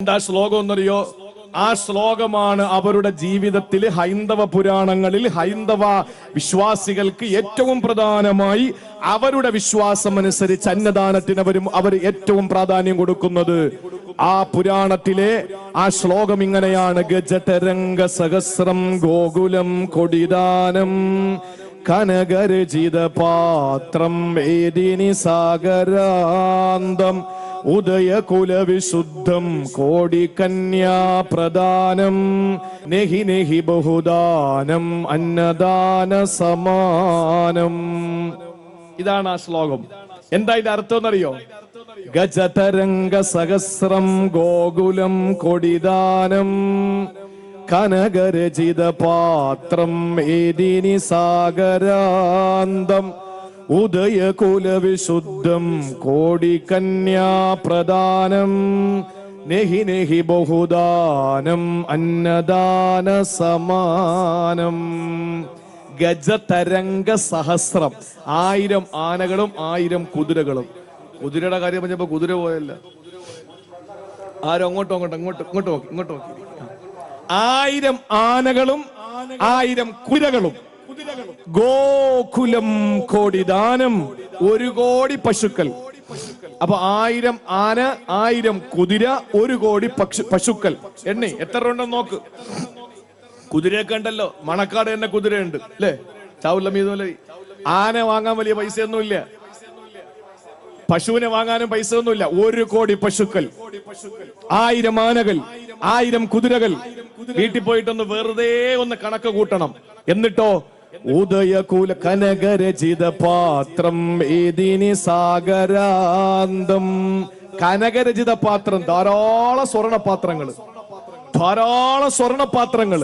എന്താ ശ്ലോകം എന്നറിയോ? ആ ശ്ലോകമാണ് അവരുടെ ജീവിതത്തിൽ ഹൈന്ദവ പുരാണങ്ങളിൽ ഹൈന്ദവ വിശ്വാസികൾക്ക് ഏറ്റവും പ്രധാനമായി അവരുടെ വിശ്വാസം അനുസരിച്ച് അന്നദാനത്തിന് അവരും അവർ ഏറ്റവും പ്രാധാന്യം കൊടുക്കുന്നത്. ആ പുരാണത്തിലെ ആ ശ്ലോകം ഇങ്ങനെയാണ്. ഗജതരംഗ സഹസ്രം ഗോകുലം കൊടിദാനം കനകരചിത പാത്രം സാഗരാന്തം ഉദയകുലവിശുദ്ധം കോടികന്യാ പ്രദാനം നെഹി നെഹി ബഹുദാനം അന്നദാന സമാനം ഇതാണ് ആ ശ്ലോകം. എന്താ ഇതിന്റെ അർത്ഥം എന്നറിയോ? ഗജതരംഗ സഹസ്രം ഗോകുലം കൊടിദാനം. കനകരചിത പാത്രം ഏതിനി സാഗരാന്തം. ഉദയകുലവിശുദ്ധം കോടികന്യാ പ്രദാനം നെഹി നെഹി ബഹുദാനം അന്നദാന സമാനം ഗജതരംഗ സഹസ്രം ആയിരം ആനകളും ആയിരം കുതിരകളും. കുതിരയുടെ കാര്യം പറഞ്ഞപ്പോ കുതിര പോയല്ല. ആരും അങ്ങോട്ടും അങ്ങോട്ടും അങ്ങോട്ട് ഇങ്ങോട്ട് നോക്കി ഇങ്ങോട്ട് നോക്കി. ആയിരം ആനകളും ആയിരം കുതിരകളും. ഗോകുലം കോടി ദാനം ഒരു കോടി പശുക്കൾ. അപ്പൊ ആയിരം ആന ആയിരം കുതിര ഒരു കോടി പക്ഷു പശുക്കൾ. എണ്ണി എത്ര ഉണ്ടെന്ന് നോക്ക്. കുതിരയൊക്കെ ഉണ്ടല്ലോ മണക്കാട് തന്നെ കുതിരയുണ്ട് അല്ലേ? ചാവുല്ലമീതുപോലെ ആന വാങ്ങാൻ വലിയ പൈസയൊന്നുമില്ല. പശുവിനെ വാങ്ങാനും പൈസ ഒന്നുമില്ല ഒരു കോടി പശുക്കൾ. ആയിരം ആനകൾ ആയിരം കുതിരകൾ. വീട്ടിൽ പോയിട്ടൊന്ന് വെറുതെ ഒന്ന് കണക്ക് കൂട്ടണം. എന്നിട്ടോ ഉദയകുല കനകരചിത പാത്രം ഇതിനി സാഗരാന്തം. കനകരചിത പാത്രം ധാരാളം സ്വർണപാത്രങ്ങൾ ധാരാള സ്വർണപാത്രങ്ങൾ.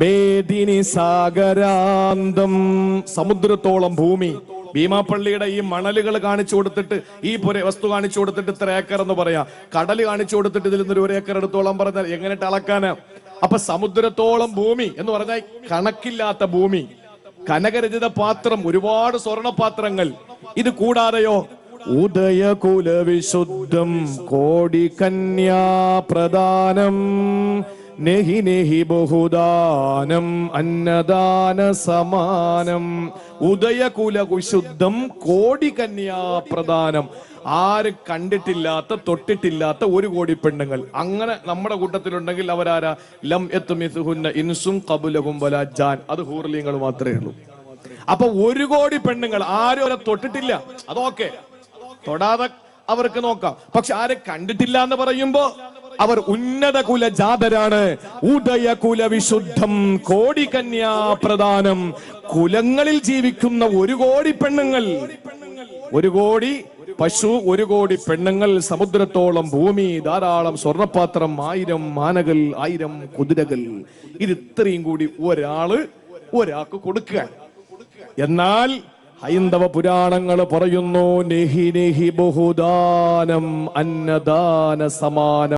മേദിനി സാഗരാന്തം. സമുദ്രത്തോളം ഭൂമി. ഭീമാപ്പള്ളിയുടെ ഈ മണലുകൾ കാണിച്ചു കൊടുത്തിട്ട് ഈ പുര വസ്തു കാണിച്ചു കൊടുത്തിട്ട് ഇത്ര ഏക്കർ എന്ന് പറയാം. കടൽ കാണിച്ചു കൊടുത്തിട്ട് ഇതിൽ നിന്ന് ഒരു ഏക്കർ എടുത്തോളം പറഞ്ഞാൽ എങ്ങനെയിട്ട് അളക്കാന്? അപ്പൊ സമുദ്രത്തോളം ഭൂമി എന്ന് പറഞ്ഞാൽ കണക്കില്ലാത്ത ഭൂമി. കനകരചിത പാത്രം ഒരുപാട് സ്വർണപാത്രങ്ങൾ. ഇത് കൂടാതെയോ? ഉദയകുല വിശുദ്ധം കോടി കന്യാ പ്രദാനം നെഹി നെഹി ബഹുദാനം അന്നദാന സമാനം ഉദയകുല കുശുദ്ധം കോടി കന്യാ പ്രദാനം. ആര് കണ്ടിട്ടില്ലാത്ത തൊട്ടിട്ടില്ലാത്ത ഒരു കോടി പെണ്ണുങ്ങൾ. അങ്ങനെ നമ്മുടെ കൂട്ടത്തിലുണ്ടെങ്കിൽ അവരാരാ? ലം എത്തുമിസുഹുന്ന ഇൻസും കബുലകും വലാജാൻ അത് ഹൂർലിങ്ങൾ മാത്രമേ ഉള്ളൂ. അപ്പൊ ഒരു കോടി പെണ്ണുങ്ങൾ ആരും അവരെ തൊട്ടിട്ടില്ല. അതൊക്കെ തൊടാതെ അവർക്ക് നോക്കാം. പക്ഷെ ആരെ കണ്ടിട്ടില്ല എന്ന് പറയുമ്പോ അവർ ഉന്നത കുല ജാതരാണ് ഉദയ കുല വിശുദ്ധം കോടി കന്യാപ്രദാനം കുലങ്ങളിൽ ജീവിക്കുന്ന ഒരു കോടി പെണ്ണുങ്ങൾ. ഒരു കോടി പശു ഒരു കോടി പെണ്ണുങ്ങൾ. സമുദ്രത്തോളം ഭൂമി ധാരാളം സ്വർണപാത്രം ആയിരം മാനകൾ ആയിരം കുതിരകൾ. ഇത് ഇത്രയും കൂടി ഒരാൾ ഒരാൾക്ക് കൊടുക്കുക. എന്നാൽ ഹൈന്ദവ പുരാണങ്ങൾ പറയുന്നു നെഹി നെഹി ബഹുദാനം അന്നദാന സമാനം